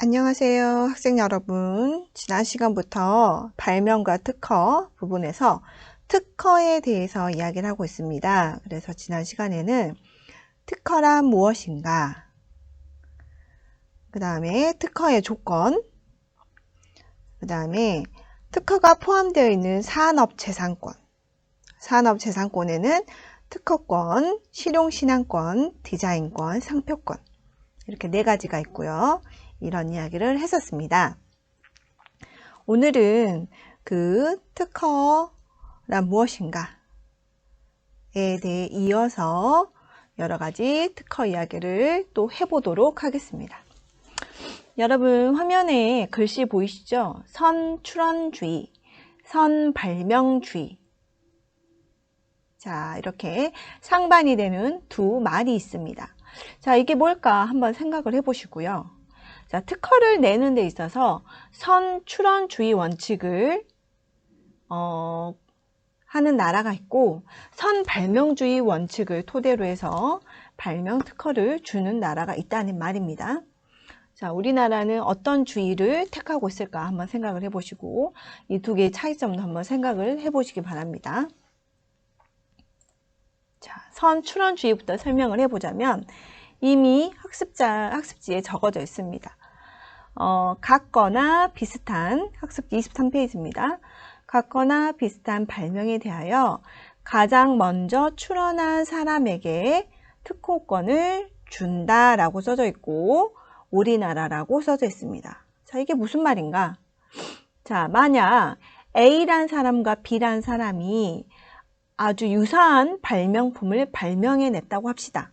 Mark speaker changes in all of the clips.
Speaker 1: 안녕하세요 학생 여러분. 지난 시간부터 발명과 특허 부분에서 특허에 대해서 이야기를 하고 있습니다. 그래서 지난 시간에는 특허란 무엇인가 그 다음에 특허의 조건 그 다음에 특허가 포함되어 있는 산업재산권. 산업재산권에는 특허권, 실용신앙권, 디자인권, 상표권. 이렇게 네 가지가 있고요. 이런 이야기를 했었습니다. 오늘은 그 특허란 무엇인가에 대해 이어서 여러 가지 특허 이야기를 또 해보도록 하겠습니다. 여러분 화면에 글씨 보이시죠? 선출원주의, 선발명주의. 자, 이렇게 상반이 되는 두 말이 있습니다. 자, 이게 뭘까 한번 생각을 해보시고요. 자, 특허를 내는 데 있어서 선 출원 주의 원칙을 어, 하는 나라가 있고 선 발명주의 원칙을 토대로 해서 발명 특허를 주는 나라가 있다는 말입니다. 자, 우리나라는 어떤 주의를 택하고 있을까 한번 생각을 해보시고 이 두 개의 차이점도 한번 생각을 해보시기 바랍니다. 자, 선 출원 주의부터 설명을 해보자면 이미 학습자, 학습지에 적어져 있습니다. 어, 같거나 비슷한 학습지 23페이지입니다. 같거나 비슷한 발명에 대하여 가장 먼저 출원한 사람에게 특허권을 준다라고 써져 있고 우리나라라고 써져 있습니다. 자, 이게 무슨 말인가? 자, 만약 A란 사람과 B란 사람이 아주 유사한 발명품을 발명해냈다고 합시다.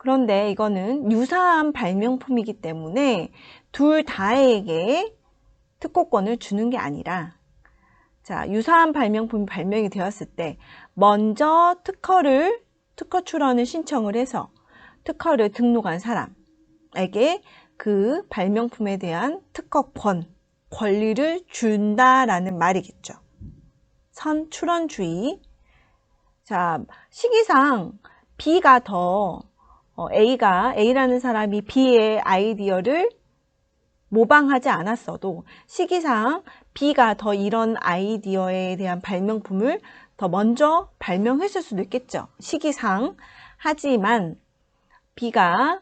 Speaker 1: 그런데 이거는 유사한 발명품이기 때문에 둘 다에게 특허권을 주는 게 아니라 자, 유사한 발명품이 발명이 되었을 때 먼저 특허를 특허 출원을 신청을 해서 특허를 등록한 사람에게 그 발명품에 대한 특허권, 권리를 준다라는 말이겠죠. 선출원주의. 자, 시기상 B가 더 어, A가 A라는 사람이 B의 아이디어를 모방하지 않았어도 시기상 B가 더 이런 아이디어에 대한 발명품을 더 먼저 발명했을 수도 있겠죠. 시기상. 하지만 B가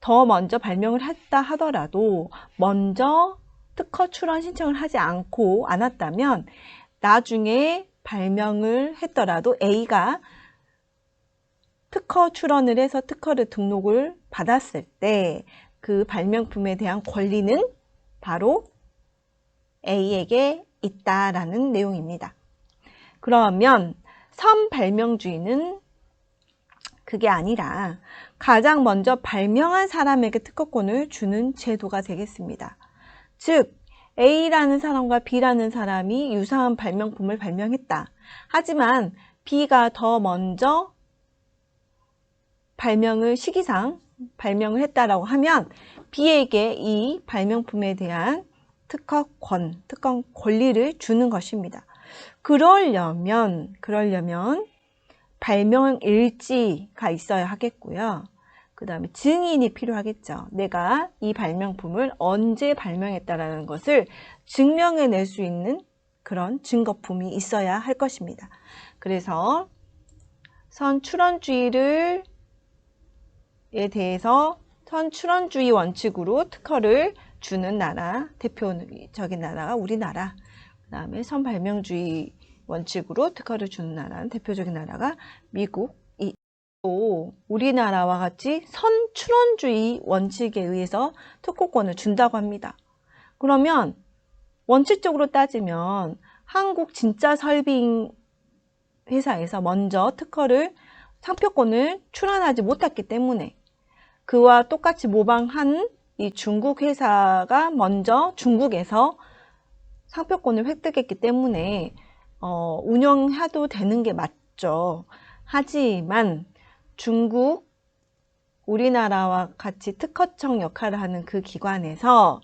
Speaker 1: 더 먼저 발명을 했다 하더라도 먼저 특허 출원 신청을 하지 않고 않았다면 나중에 발명을 했더라도 A가 특허 출원을 해서 특허를 등록을 받았을 때 그 발명품에 대한 권리는 바로 A에게 있다라는 내용입니다. 그러면 선발명주의는 그게 아니라 가장 먼저 발명한 사람에게 특허권을 주는 제도가 되겠습니다. 즉 A라는 사람과 B라는 사람이 유사한 발명품을 발명했다. 하지만 B가 더 먼저 발명을 시기상 발명을 했다라고 하면 B에게 이 발명품에 대한 특허권, 특허 권리를 주는 것입니다. 그러려면, 그러려면 발명 일지가 있어야 하겠고요. 그 다음에 증인이 필요하겠죠. 내가 이 발명품을 언제 발명했다라는 것을 증명해낼 수 있는 그런 증거품이 있어야 할 것입니다. 그래서 선출원주의를 에 대해서 선출원주의 원칙으로 특허를 주는 나라, 대표적인 나라가 우리나라. 그 다음에 선발명주의 원칙으로 특허를 주는 나라는 대표적인 나라가 미국이 또 우리나라와 같이 선출원주의 원칙에 의해서 특허권을 준다고 합니다. 그러면 원칙적으로 따지면 한국 진짜 설빙 회사에서 먼저 특허를 상표권을 출원하지 못했기 때문에 그와 똑같이 모방한 이 중국 회사가 먼저 중국에서 상표권을 획득했기 때문에 어, 운영해도 되는 게 맞죠. 하지만 중국, 우리나라와 같이 특허청 역할을 하는 그 기관에서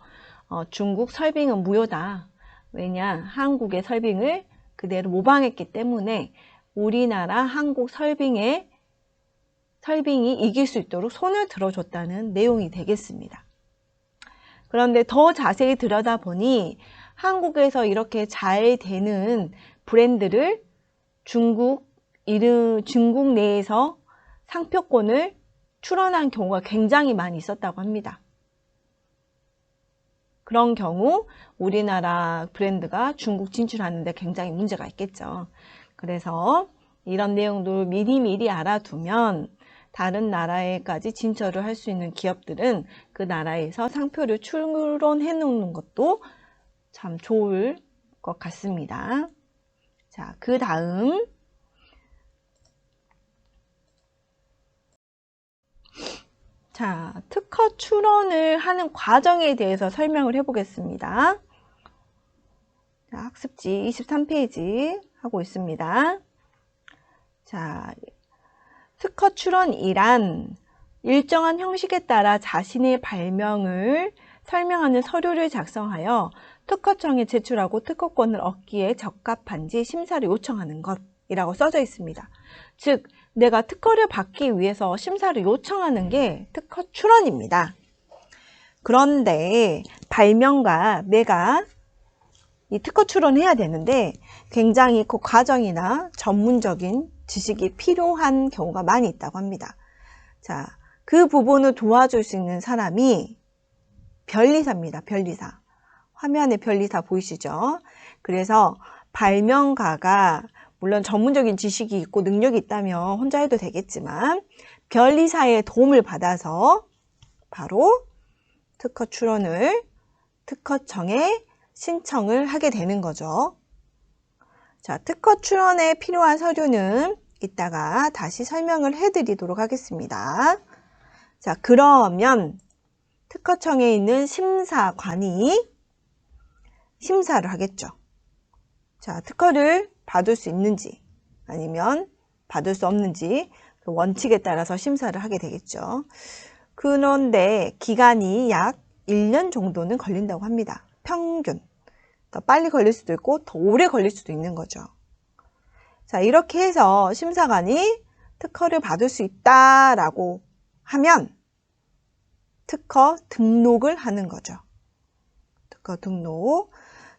Speaker 1: 어, 중국 설빙은 무효다. 왜냐? 한국의 설빙을 그대로 모방했기 때문에 우리나라 한국 설빙의 설빙이 이길 수 있도록 손을 들어줬다는 내용이 되겠습니다. 그런데 더 자세히 들여다보니 한국에서 이렇게 잘 되는 브랜드를 중국 이름 중국 내에서 상표권을 출원한 경우가 굉장히 많이 있었다고 합니다. 그런 경우 우리나라 브랜드가 중국 진출하는데 굉장히 문제가 있겠죠. 그래서 이런 내용도 미리미리 알아두면 다른 나라에까지 진출을 할 수 있는 기업들은 그 나라에서 상표를 출원해 놓는 것도 참 좋을 것 같습니다. 자, 그 다음 자, 특허 출원을 하는 과정에 대해서 설명을 해보겠습니다. 자, 학습지 23페이지 하고 있습니다. 자, 특허 출원이란 일정한 형식에 따라 자신의 발명을 설명하는 서류를 작성하여 특허청에 제출하고 특허권을 얻기에 적합한지 심사를 요청하는 것이라고 써져 있습니다. 즉, 내가 특허를 받기 위해서 심사를 요청하는 게 특허 출원입니다. 그런데 발명가 내가 이 특허 출원해야 되는데 굉장히 그 과정이나 전문적인 지식이 필요한 경우가 많이 있다고 합니다. 자, 그 부분을 도와줄 수 있는 사람이 변리사입니다. 변리사. 화면에 변리사 보이시죠? 그래서 발명가가 물론 전문적인 지식이 있고 능력이 있다면 혼자 해도 되겠지만 변리사의 도움을 받아서 바로 특허 출원을 특허청에 신청을 하게 되는 거죠. 자, 특허 출원에 필요한 서류는 이따가 다시 설명을 해드리도록 하겠습니다. 자, 그러면 특허청에 있는 심사관이 심사를 하겠죠. 자, 특허를 받을 수 있는지 아니면 받을 수 없는지 그 원칙에 따라서 심사를 하게 되겠죠. 그런데 기간이 약 1년 정도는 걸린다고 합니다. 평균. 더 빨리 걸릴 수도 있고 더 오래 걸릴 수도 있는 거죠. 자, 이렇게 해서 심사관이 특허를 받을 수 있다라고 하면 특허 등록을 하는 거죠. 특허 등록.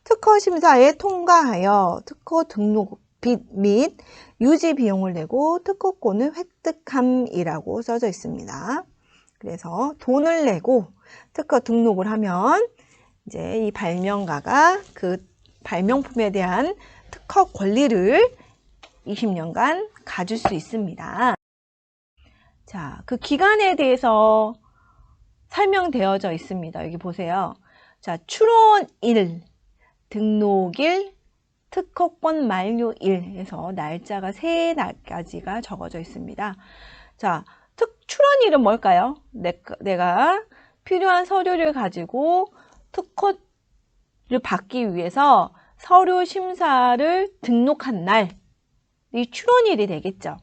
Speaker 1: 특허 심사에 통과하여 특허 등록 빚및 유지 비용을 내고 특허권을 획득함이라고 써져 있습니다. 그래서 돈을 내고 특허 등록을 하면 이제 이 발명가가 그 발명품에 대한 특허 권리를 20년간 가질 수 있습니다. 자, 그 기간에 대해서 설명되어져 있습니다. 여기 보세요. 자, 출원일, 등록일, 특허권 만료일에서 날짜가 세 날까지가 적어져 있습니다. 자, 특, 출원일은 뭘까요? 내, 내가 필요한 서류를 가지고 특허를 받기 위해서 서류 심사를 등록한 날, 이 출원일이 되겠죠.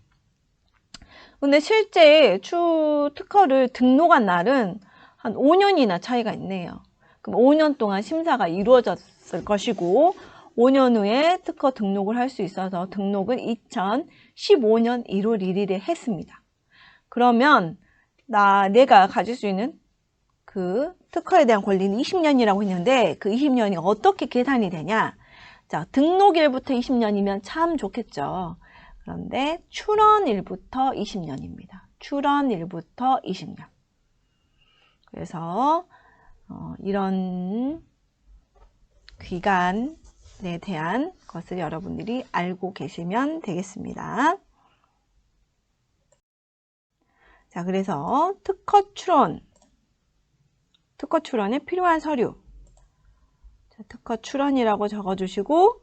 Speaker 1: 근데 실제 추 특허를 등록한 날은 한 5년이나 차이가 있네요. 그럼 5년 동안 심사가 이루어졌을 것이고 5년 후에 특허 등록을 할 수 있어서 등록은 2015년 1월 1일에 했습니다. 그러면 나 내가 가질 수 있는 그 특허에 대한 권리는 20년이라고 했는데 그 20년이 어떻게 계산이 되냐? 자, 등록일부터 20년이면 참 좋겠죠. 그런데 출원일부터 20년입니다. 출원일부터 20년. 그래서 어, 이런 기간에 대한 것을 여러분들이 알고 계시면 되겠습니다. 자, 그래서 특허 출원, 특허 출원에 필요한 서류, 자, 특허 출원이라고 적어주시고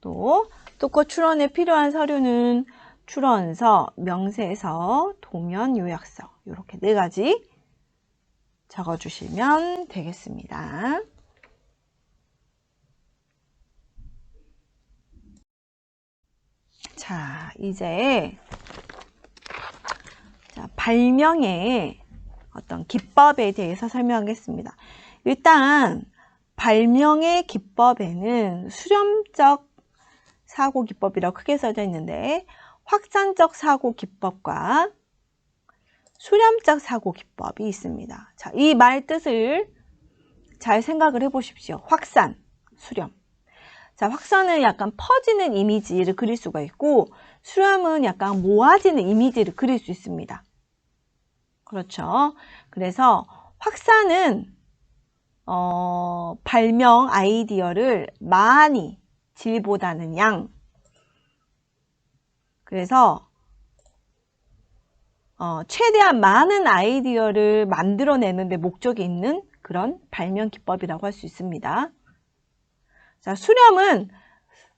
Speaker 1: 또 특허 출원에 필요한 서류는 출원서, 명세서, 도면 요약서 이렇게 네 가지 적어주시면 되겠습니다. 자, 이제 자, 발명의 어떤 기법에 대해서 설명하겠습니다. 일단 발명의 기법에는 수렴적 사고 기법이라고 크게 써져 있는데 확산적 사고 기법과 수렴적 사고 기법이 있습니다. 자, 이 말 뜻을 잘 생각을 해 보십시오. 확산, 수렴. 자, 확산은 약간 퍼지는 이미지를 그릴 수가 있고 수렴은 약간 모아지는 이미지를 그릴 수 있습니다. 그렇죠. 그래서 확산은 어, 발명 아이디어를 많이 질보다는 양. 그래서 어, 최대한 많은 아이디어를 만들어내는 데 목적이 있는 그런 발명 기법이라고 할 수 있습니다. 자, 수렴은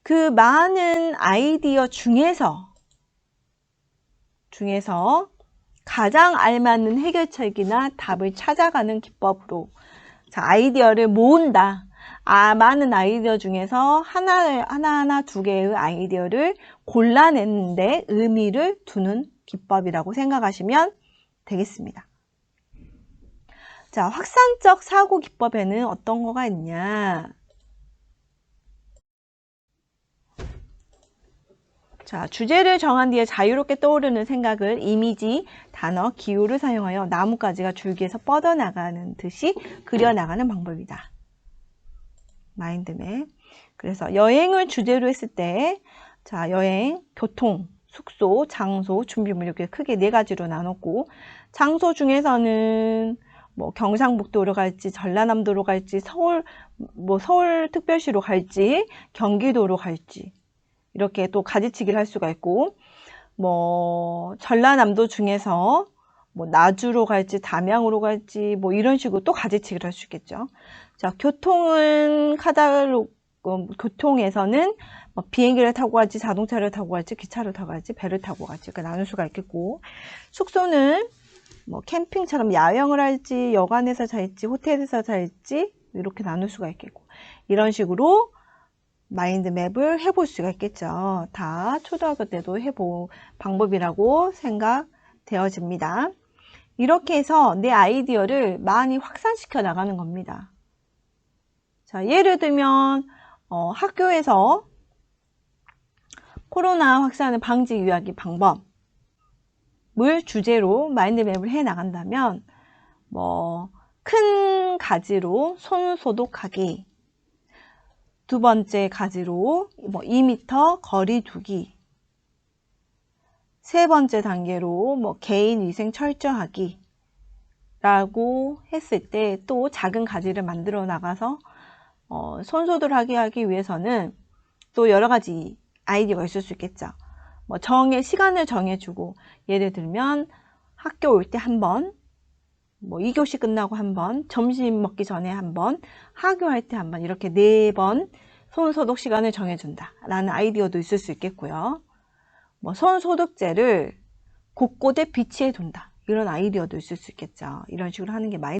Speaker 1: 그 많은 아이디어 중에서 중에서 가장 알맞는 해결책이나 답을 찾아가는 기법으로 자, 아이디어를 모은다. 아, 많은 아이디어 중에서 하나, 하나하나 두 개의 아이디어를 골라내는데 의미를 두는 기법이라고 생각하시면 되겠습니다. 자, 확산적 사고 기법에는 어떤 거가 있냐? 자, 주제를 정한 뒤에 자유롭게 떠오르는 생각을 이미지, 단어, 기호를 사용하여 나뭇가지가 줄기에서 뻗어나가는 듯이 그려나가는 방법이다. 마인드맵. 그래서 여행을 주제로 했을 때, 자, 여행, 교통, 숙소, 장소, 준비물 이렇게 크게 네 가지로 나눴고, 장소 중에서는 뭐 경상북도로 갈지, 전라남도로 갈지, 서울, 뭐 서울특별시로 갈지, 경기도로 갈지, 이렇게 또 가지치기를 할 수가 있고 뭐 전라남도 중에서 뭐 나주로 갈지 담양으로 갈지 뭐 이런 식으로 또 가지치기를 할 수 있겠죠. 자 교통은 카달로 어, 교통에서는 뭐 비행기를 타고 갈지 자동차를 타고 갈지 기차를 타고 갈지 배를 타고 갈지 이렇게 나눌 수가 있겠고 숙소는 뭐 캠핑처럼 야영을 할지 여관에서 잘지 호텔에서 잘지 이렇게 나눌 수가 있겠고 이런 식으로 마인드맵을 해볼 수가 있겠죠. 다 초등학교 때도 해볼 방법이라고 생각되어집니다. 이렇게 해서 내 아이디어를 많이 확산시켜 나가는 겁니다. 자, 예를 들면 어, 학교에서 코로나 확산을 방지 위하기 방법을 주제로 마인드맵을 해 나간다면 뭐 큰 가지로 손 소독하기 두 번째 가지로 뭐 2m 거리 두기 세 번째 단계로 뭐 개인 위생 철저하기 라고 했을 때 또 작은 가지를 만들어 나가서 어, 손소독하게 하기 위해서는 또 여러 가지 아이디어가 있을 수 있겠죠. 뭐 정의 시간을 정해주고 예를 들면 학교 올 때 한 번, 뭐 2교시 끝나고 한 번, 점심 먹기 전에 한 번, 하교할 때 한 번 이렇게 네 번 손소독 시간을 정해준다 라는 아이디어도 있을 수 있겠고요. 뭐 손소독제를 곳곳에 비치해 둔다 이런 아이디어도 있을 수 있겠죠. 이런 식으로 하는 게 많이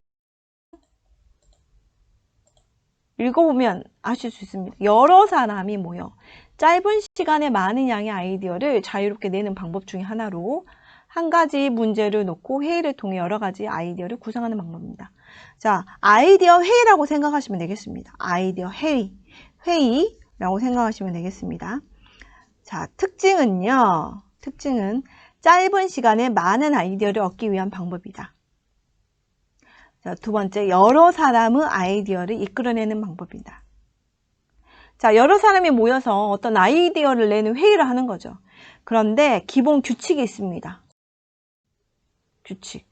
Speaker 1: 읽어보면 아실 수 있습니다. 여러 사람이 모여 짧은 시간에 많은 양의 아이디어를 자유롭게 내는 방법 중에 하나로 한 가지 문제를 놓고 회의를 통해 여러 가지 아이디어를 구성하는 방법입니다. 자, 아이디어 회의라고 생각하시면 되겠습니다. 아이디어 회의. 회의라고 생각하시면 되겠습니다. 자, 특징은요. 특징은 짧은 시간에 많은 아이디어를 얻기 위한 방법이다. 자, 두 번째, 여러 사람의 아이디어를 이끌어내는 방법이다. 자, 여러 사람이 모여서 어떤 아이디어를 내는 회의를 하는 거죠. 그런데 기본 규칙이 있습니다. 규칙.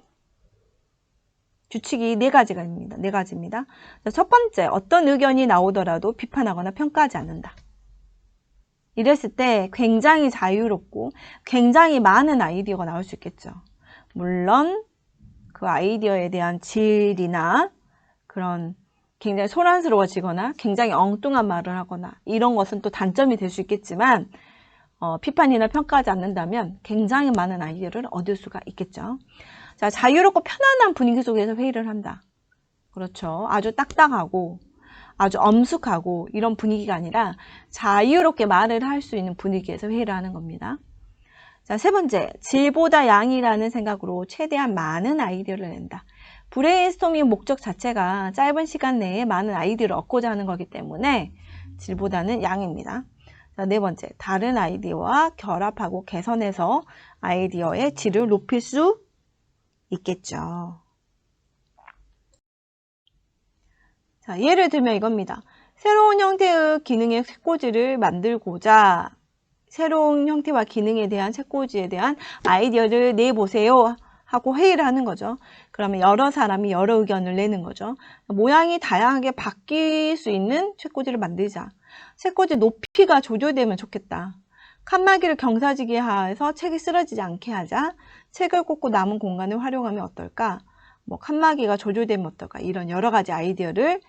Speaker 1: 규칙이 네 가지가 있습니다. 네 가지입니다. 첫 번째, 어떤 의견이 나오더라도 비판하거나 평가하지 않는다. 이랬을 때 굉장히 자유롭고 굉장히 많은 아이디어가 나올 수 있겠죠. 물론 그 아이디어에 대한 질이나 그런 굉장히 소란스러워지거나 굉장히 엉뚱한 말을 하거나 이런 것은 또 단점이 될 수 있겠지만 어, 비판이나 평가하지 않는다면 굉장히 많은 아이디어를 얻을 수가 있겠죠. 자, 자유롭고 편안한 분위기 속에서 회의를 한다. 그렇죠. 아주 딱딱하고 아주 엄숙하고 이런 분위기가 아니라 자유롭게 말을 할 수 있는 분위기에서 회의를 하는 겁니다. 자, 세 번째, 질보다 양이라는 생각으로 최대한 많은 아이디어를 낸다. 브레인스토밍 목적 자체가 짧은 시간 내에 많은 아이디어를 얻고자 하는 거기 때문에 질보다는 양입니다. 자, 네 번째, 다른 아이디어와 결합하고 개선해서 아이디어의 질을 높일 수 있겠죠. 자, 예를 들면 이겁니다. 새로운 형태의 기능의 책꽂이를 만들고자 새로운 형태와 기능에 대한 책꽂이에 대한 아이디어를 내보세요 하고 회의를 하는 거죠. 그러면 여러 사람이 여러 의견을 내는 거죠. 모양이 다양하게 바뀔 수 있는 책꽂이를 만들자. 책꽂이 높이가 조절되면 좋겠다. 칸막이를 경사지게 해서 책이 쓰러지지 않게 하자. 책을 꽂고 남은 공간을 활용하면 어떨까? 뭐 칸막이가 조절되면 어떨까? 이런 여러 가지 아이디어를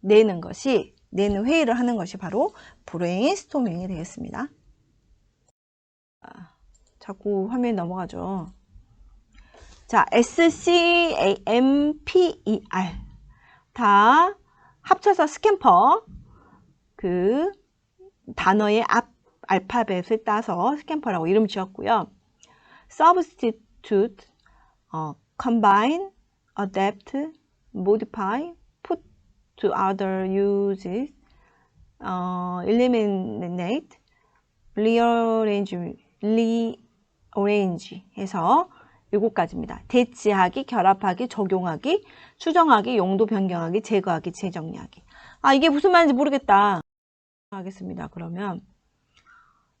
Speaker 1: 내는 것이 내는 회의를 하는 것이 바로 브레인스토밍이 되겠습니다. 아, 자꾸 화면이 넘어가죠. 자, S, C, A, M, P, E, R. 다 합쳐서 스캠퍼. 그 단어의 앞 알파벳을 따서 스캠퍼라고 이름 지었고요. substitute, 어, combine, adapt, modify, put to other uses, 어, eliminate, rearrange, rearrange 해서 일곱 가지입니다. 대치하기, 결합하기, 적용하기, 수정하기, 용도 변경하기, 제거하기, 재정리하기. 아, 이게 무슨 말인지 모르겠다. 하겠습니다. 그러면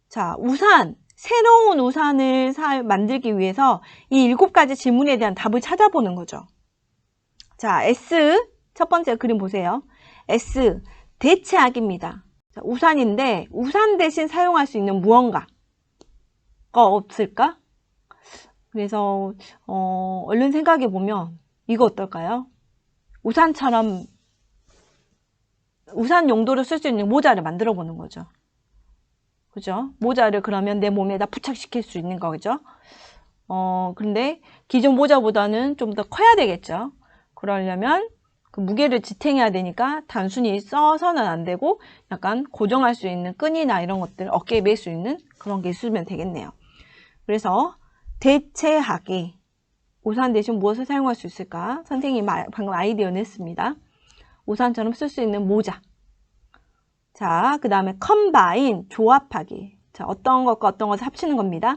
Speaker 1: 자, 우산. 새로운 우산을 사, 만들기 위해서 이 일곱 가지 질문에 대한 답을 찾아보는 거죠. 자, S. 첫 번째 그림 보세요. S. 대체하기입니다. 자, 우산인데, 우산 대신 사용할 수 있는 무언가가 없을까? 그래서, 어, 얼른 생각해 보면, 이거 어떨까요? 우산처럼, 우산 용도로 쓸 수 있는 모자를 만들어 보는 거죠. 그죠? 모자를 그러면 내 몸에다 부착시킬 수 있는 거죠. 어, 근데 기존 모자보다는 좀 더 커야 되겠죠. 그러려면 그 무게를 지탱해야 되니까 단순히 써서는 안 되고 약간 고정할 수 있는 끈이나 이런 것들 어깨에 맬 수 있는 그런 게 있으면 되겠네요. 그래서 대체하기. 우산 대신 무엇을 사용할 수 있을까? 선생님이 방금 아이디어 냈습니다. 우산처럼 쓸 수 있는 모자. 자, 그 다음에 컴바인, 조합하기. 자, 어떤 것과 어떤 것을 합치는 겁니다.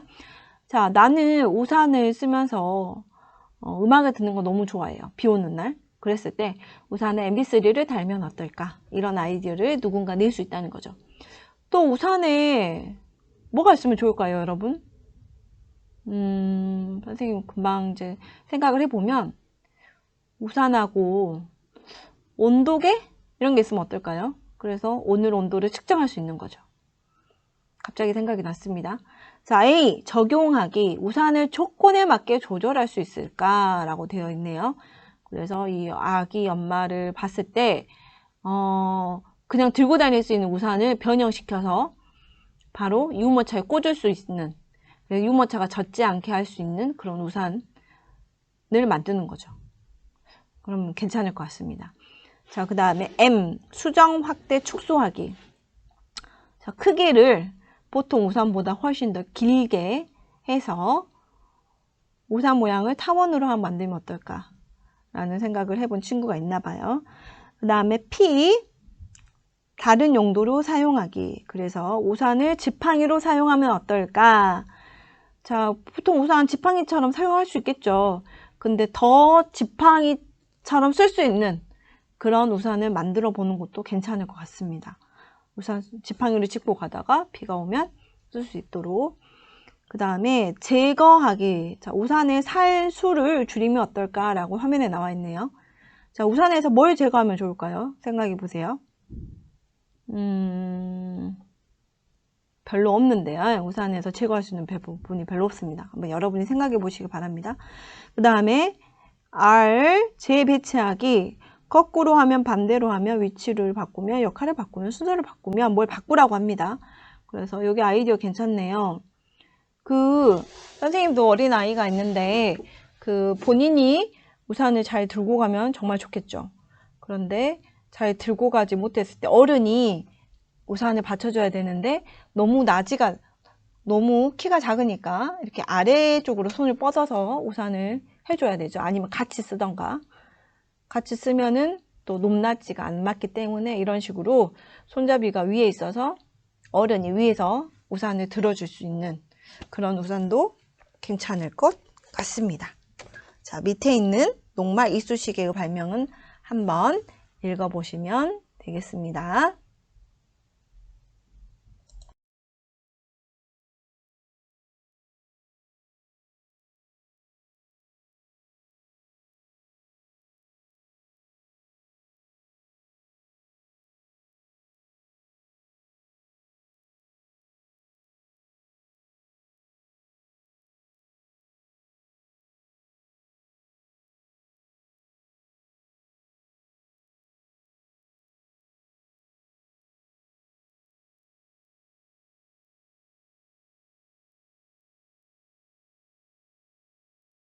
Speaker 1: 자, 나는 우산을 쓰면서 어, 음악을 듣는 거 너무 좋아해요. 비 오는 날. 그랬을 때 우산에 mp3를 달면 어떨까? 이런 아이디어를 누군가 낼 수 있다는 거죠. 또 우산에 뭐가 있으면 좋을까요, 여러분? 음, 선생님 금방 이제 생각을 해보면 우산하고 온도계? 이런 게 있으면 어떨까요? 그래서 오늘 온도를 측정할 수 있는 거죠. 갑자기 생각이 났습니다. 자, A. 적용하기. 우산을 조건에 맞게 조절할 수 있을까라고 되어 있네요. 그래서 이 아기 엄마를 봤을 때, 어, 그냥 들고 다닐 수 있는 우산을 변형시켜서 바로 유모차에 꽂을 수 있는, 유모차가 젖지 않게 할 수 있는 그런 우산을 만드는 거죠. 그럼 괜찮을 것 같습니다. 자, 그 다음에 M, 수정, 확대, 축소하기. 자, 크기를 보통 우산보다 훨씬 더 길게 해서 우산 모양을 타원으로 한번 만들면 어떨까? 라는 생각을 해본 친구가 있나 봐요. 그 다음에 P, 다른 용도로 사용하기. 그래서 우산을 지팡이로 사용하면 어떨까? 자, 보통 우산 지팡이처럼 사용할 수 있겠죠. 근데 더 지팡이처럼 쓸 수 있는 그런 우산을 만들어 보는 것도 괜찮을 것 같습니다. 우산 지팡이를 짚고 가다가 비가 오면 쓸 수 있도록 그 다음에 제거하기 자, 우산의 살 수를 줄이면 어떨까 라고 화면에 나와 있네요. 자, 우산에서 뭘 제거하면 좋을까요? 생각해 보세요. 음, 별로 없는데요. 우산에서 제거할 수 있는 부분이 별로 없습니다. 한번 여러분이 생각해 보시기 바랍니다. 그 다음에 R 재배치하기 거꾸로 하면 반대로 하면 위치를 바꾸면 역할을 바꾸면 순서를 바꾸면 뭘 바꾸라고 합니다. 그래서 여기 아이디어 괜찮네요. 그 선생님도 어린 아이가 있는데 그 본인이 우산을 잘 들고 가면 정말 좋겠죠. 그런데 잘 들고 가지 못했을 때 어른이 우산을 받쳐줘야 되는데 너무 나지가 너무 키가 작으니까 이렇게 아래쪽으로 손을 뻗어서 우산을 해줘야 되죠. 아니면 같이 쓰던가. 같이 쓰면은 또 높낮이가 안 맞기 때문에 이런 식으로 손잡이가 위에 있어서 어른이 위에서 우산을 들어줄 수 있는 그런 우산도 괜찮을 것 같습니다. 자, 밑에 있는 녹말 이쑤시개의 발명은 한번 읽어보시면 되겠습니다.